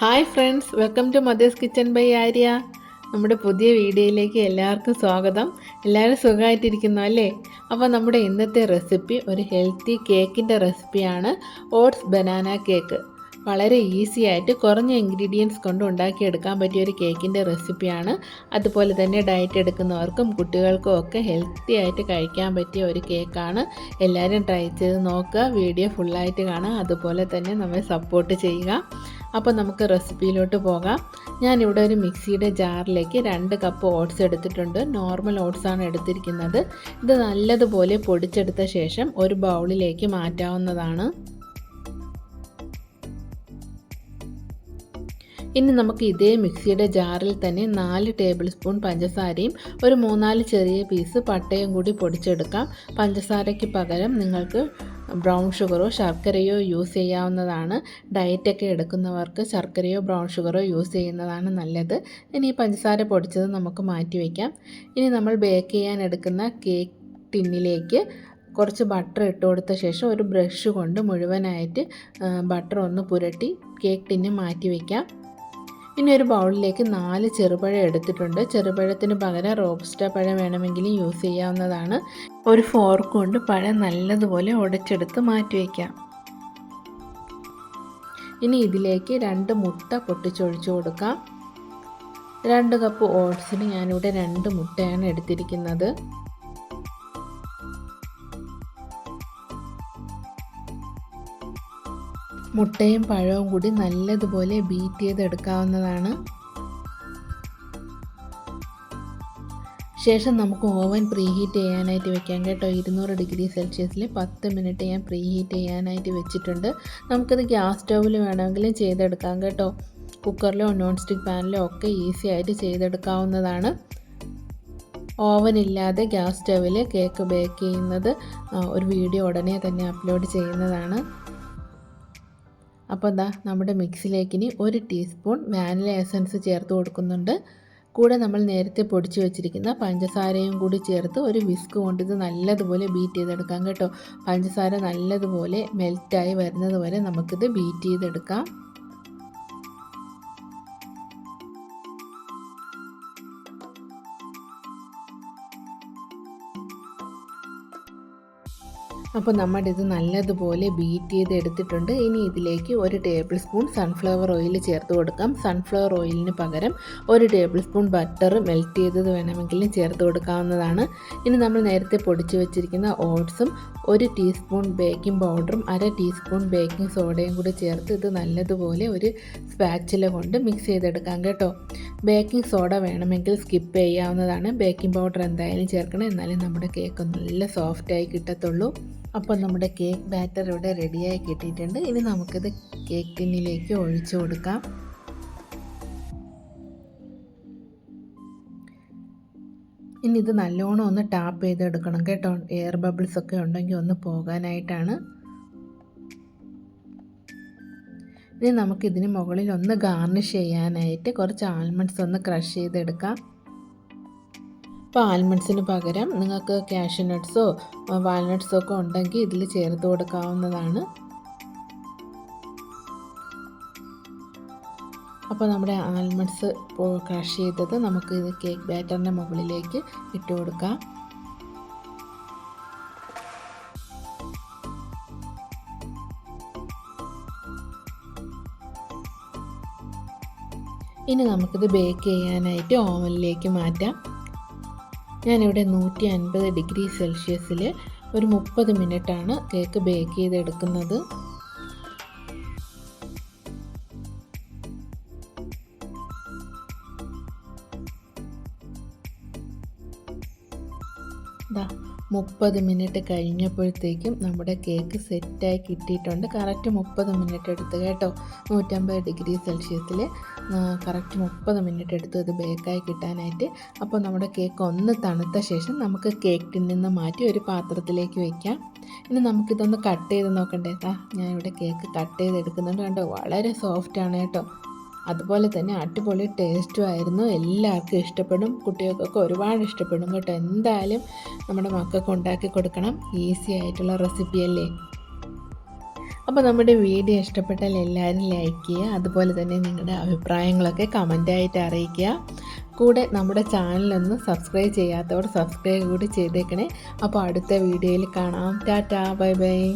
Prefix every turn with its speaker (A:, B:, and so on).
A: Hi friends welcome to mother's kitchen by Arya. നമ്മുടെ പുതിയ വീഡിയോയിലേക്ക് എല്ലാവർക്കും സ്വാഗതം. എല്ലാവരും സുഖമായിട്ടിരിക്കുന്നു അല്ലേ? അപ്പോൾ നമ്മുടെ ഇന്നത്തെ റെസിപ്പി ഒരു ഹെൽത്തി കേക്കിന്റെ റെസിപ്പിയാണ് ഓട്സ് ബനാന കേക്ക്. വളരെ ഈസി ആയിട്ട് കുറഞ്ഞ ഇൻഗ്രീഡിയൻസ് കൊണ്ട് ഉണ്ടാക്കിയെടുക്കാൻ പറ്റിയ ഒരു കേക്കിന്റെ റെസിപ്പിയാണ്. അതുപോലെ തന്നെ ഡയറ്റ് എടുക്കുന്നവർക്കും കുട്ടികൾക്കും ഒക്കെ ഹെൽത്തി ആയിട്ട് കഴിക്കാൻ പറ്റിയ ഒരു കേക്കാണ്. എല്ലാവരും ട്രൈ ചെയ്ത് നോക്കുക വീഡിയോ ഫുള്ളായിട്ട് കാണുക. അതുപോലെ തന്നെ നമ്മെ സപ്പോർട്ട് ചെയ്യുക. അപ്പോൾ നമുക്ക് റെസിപ്പിയിലോട്ട് പോകാം. ഞാനിവിടെ ഒരു മിക്സിയുടെ ജാറിലേക്ക് രണ്ട് കപ്പ് ഓട്സ് എടുത്തിട്ടുണ്ട്. നോർമൽ ഓട്സ് ആണ് എടുത്തിരിക്കുന്നത്. ഇത് നല്ലതുപോലെ പൊടിച്ചെടുത്ത ശേഷം ഒരു ബൗളിലേക്ക് മാറ്റാവുന്നതാണ്. ഇനി നമുക്ക് ഇതേ മിക്സിയുടെ ജാറിൽ തന്നെ നാല് ടേബിൾ സ്പൂൺ പഞ്ചസാരയും ഒരു മൂന്നാൽ ചെറിയ പീസ് പട്ടയും കൂടി പൊടിച്ചെടുക്കാം. പഞ്ചസാരയ്ക്ക് പകരം നിങ്ങൾക്ക് ബ്രൗൺ ഷുഗറോ ശർക്കരയോ യൂസ് ചെയ്യാവുന്നതാണ്. ഡയറ്റൊക്കെ എടുക്കുന്നവർക്ക് ശർക്കരയോ ബ്രൗൺ ഷുഗറോ യൂസ് ചെയ്യുന്നതാണ് നല്ലത്. ഇനി പഞ്ചസാര പൊടിച്ചത് നമുക്ക് മാറ്റി വയ്ക്കാം ഇനി നമ്മൾ ബേക്ക് ചെയ്യാൻ എടുക്കുന്ന കേക്ക് ടിന്നിലേക്ക് കുറച്ച് ബട്ടർ ഇട്ട് കൊടുത്ത ശേഷം ഒരു ബ്രഷ് കൊണ്ട് മുഴുവനായിട്ട് ബട്ടർ ഒന്ന് പുരട്ടി കേക്ക് ടിന്ന് മാറ്റി വയ്ക്കാം ഇനി ഒരു ബൗളിലേക്ക് നാല് ചെറുപഴം എടുത്തിട്ടുണ്ട്. ചെറുപഴത്തിന് പകരം റോബ്സ്റ്റ പഴം വേണമെങ്കിലും യൂസ് ചെയ്യാവുന്നതാണ്. ഒരു ഫോർക്ക് കൊണ്ട് പഴം നല്ലതുപോലെ ഉടച്ചെടുത്ത് മാറ്റി വയ്ക്കാം ഇനി ഇതിലേക്ക് രണ്ട് മുട്ട പൊട്ടിച്ചൊഴിച്ചു കൊടുക്കാം. രണ്ട് കപ്പ് ഓട്സിന് ഞാനിവിടെ രണ്ട് മുട്ടയാണ് എടുത്തിരിക്കുന്നത്. മുട്ടയും പഴവും കൂടി നല്ലതുപോലെ ബീറ്റ് ചെയ്തെടുക്കാവുന്നതാണ്. ശേഷം നമുക്ക് ഓവൻ പ്രീഹീറ്റ് ചെയ്യാനായിട്ട് വെക്കാം കേട്ടോ. ഇരുന്നൂറ് ഡിഗ്രി സെൽഷ്യസിൽ പത്ത് മിനിറ്റ് ഞാൻ പ്രീഹീറ്റ് ചെയ്യാനായിട്ട് വെച്ചിട്ടുണ്ട്. നമുക്കിത് ഗ്യാസ് സ്റ്റൗവിൽ വേണമെങ്കിലും ചെയ്തെടുക്കാം കേട്ടോ. കുക്കറിലോ നോൺ സ്റ്റിക്ക് പാനിലോ ഒക്കെ ഈസി ആയിട്ട് ചെയ്തെടുക്കാവുന്നതാണ്. ഓവൻ ഇല്ലാതെ ഗ്യാസ് സ്റ്റൗവിൽ കേക്ക് ബേക്ക് ചെയ്യുന്നത് ഒരു വീഡിയോ ഉടനെ തന്നെ അപ്ലോഡ് ചെയ്യുന്നതാണ്. അപ്പോൾ എന്താ നമ്മുടെ മിക്സിലേക്ക് ഇനി ഒരു ടീസ്പൂൺ വാനില എസൻസ് ചേർത്ത് കൊടുക്കുന്നുണ്ട്. കൂടെ നമ്മൾ നേരത്തെ പൊടിച്ചു വെച്ചിരിക്കുന്ന പഞ്ചസാരയും കൂടി ചേർത്ത് ഒരു വിസ്ക് കൊണ്ട് ഇത് നല്ലതുപോലെ ബീറ്റ് ചെയ്തെടുക്കാം കേട്ടോ. പഞ്ചസാര നല്ലതുപോലെ മെൽറ്റായി വരുന്നത് വരെ നമുക്കിത് ബീറ്റ് ചെയ്തെടുക്കാം. അപ്പോൾ നമ്മുടെ ഇത് നല്ലതുപോലെ ബീറ്റ് ചെയ്ത് എടുത്തിട്ടുണ്ട്. ഇനി ഇതിലേക്ക് ഒരു ടേബിൾ സ്പൂൺ സൺഫ്ലവർ ഓയിൽ ചേർത്ത് കൊടുക്കാം. സൺഫ്ലവർ ഓയിലിന് പകരം ഒരു ടേബിൾ സ്പൂൺ ബട്ടർ മെൽറ്റ് ചെയ്തത് വേണമെങ്കിലും ചേർത്ത് കൊടുക്കാവുന്നതാണ്. ഇനി നമ്മൾ നേരത്തെ പൊടിച്ചു വെച്ചിരിക്കുന്ന ഓട്സും ഒരു ടീസ്പൂൺ ബേക്കിംഗ് പൗഡറും അര ടീസ്പൂൺ ബേക്കിംഗ് സോഡയും കൂടി ചേർത്ത് ഇത് നല്ലതുപോലെ ഒരു സ്പാച്ചില കൊണ്ട് മിക്സ് ചെയ്തെടുക്കാം കേട്ടോ. ബേക്കിംഗ് സോഡ വേണമെങ്കിൽ സ്കിപ്പ് ചെയ്യാവുന്നതാണ്. ബേക്കിംഗ് പൗഡർ എന്തായാലും ചേർക്കണം. എന്നാലും നമ്മുടെ കേക്ക് നല്ല സോഫ്റ്റായി കിട്ടത്തുള്ളൂ. അപ്പോൾ നമ്മുടെ കേക്ക് ബാറ്റർ ഇവിടെ റെഡിയായി കിട്ടിയിട്ടുണ്ട്. ഇനി നമുക്കിത് കേക്ക് ടിന്നിലേക്ക് ഒഴിച്ചു കൊടുക്കാം. ഇനി ഇത് നല്ലോണം ഒന്ന് ടാപ്പ് ചെയ്തെടുക്കണം കേട്ടോ. എയർ ബബിൾസ് ഒക്കെ ഉണ്ടെങ്കിൽ ഒന്ന് പോകാനായിട്ടാണ്. ഇനി നമുക്കിതിന് മുകളിൽ ഒന്ന് ഗാർണിഷ് ചെയ്യാനായിട്ട് കുറച്ച് ആൽമണ്ട്സ് ഒന്ന് ക്രഷ് ചെയ്തെടുക്കാം. ഇപ്പോൾ ആൽമണ്ട്സിന് പകരം നിങ്ങൾക്ക് ക്യാഷ്യൂ നട്ട്സോ വാൽനട്ട്സോ ഒക്കെ ഉണ്ടെങ്കിൽ ഇതിൽ ചേർത്ത് കൊടുക്കാവുന്നതാണ്. അപ്പോൾ നമ്മുടെ ആൽമണ്ട്സ് ക്രഷ് ചെയ്തത് നമുക്ക് ഇത് കേക്ക് ബാറ്ററിന്റെ മുകളിലേക്ക് ഇട്ട് കൊടുക്കാം. ഇനി നമുക്കിത് ബേക്ക് ചെയ്യാനായിട്ട് ഓവനിലേക്ക് മാറ്റാം. ഞാനിവിടെ നൂറ്റി അൻപത് ഡിഗ്രി സെൽഷ്യസിൽ ഒരു മുപ്പത് മിനിറ്റാണ് കേക്ക് ബേക്ക് ചെയ്തെടുക്കുന്നത്. ഇതാ മുപ്പത് മിനിറ്റ് കഴിഞ്ഞപ്പോഴത്തേക്കും നമ്മുടെ കേക്ക് സെറ്റായി കിട്ടിയിട്ടുണ്ട്. കറക്റ്റ് മുപ്പത് മിനിറ്റ് എടുത്ത് കേട്ടോ. നൂറ്റമ്പത് ഡിഗ്രി സെൽഷ്യസിൽ കറക്റ്റ് മുപ്പത് മിനിറ്റ് എടുത്ത് ഇത് ബേക്കായി കിട്ടാനായിട്ട്. അപ്പോൾ നമ്മുടെ കേക്ക് ഒന്ന് തണുത്ത ശേഷം നമുക്ക് കേക്കിൽ നിന്ന് മാറ്റി ഒരു പാത്രത്തിലേക്ക് വയ്ക്കാം ഇനി നമുക്കിതൊന്ന് കട്ട് ചെയ്ത് നോക്കണ്ടേ? ഞാൻ ഇവിടെ കേക്ക് കട്ട് ചെയ്ത് എടുക്കുന്നുണ്ട് കണ്ടോ? വളരെ സോഫ്റ്റാണ് കേട്ടോ. അതുപോലെ തന്നെ അടിപൊളി ടേസ്റ്റും ആയിരുന്നു. എല്ലാവർക്കും ഇഷ്ടപ്പെടും. കുട്ടികൾക്കൊക്കെ ഒരുപാട് ഇഷ്ടപ്പെടും കേട്ടോ. എന്തായാലും നമ്മുടെ മക്കൾക്ക് ഉണ്ടാക്കി കൊടുക്കണം. ഈസി ആയിട്ടുള്ള റെസിപ്പി അല്ലേ? അപ്പോൾ നമ്മുടെ വീഡിയോ ഇഷ്ടപ്പെട്ടാൽ എല്ലാവരും ലൈക്ക് ചെയ്യുക. അതുപോലെ തന്നെ നിങ്ങളുടെ അഭിപ്രായങ്ങളൊക്കെ കമന്റായിട്ട് അറിയിക്കുക. കൂടെ നമ്മുടെ ചാനലൊന്ന് സബ്സ്ക്രൈബ് ചെയ്യാത്തവർ സബ്സ്ക്രൈബ് കൂടി ചെയ്തേക്കണേ. അപ്പോൾ അടുത്ത വീഡിയോയിൽ കാണാം. Tata bye bye.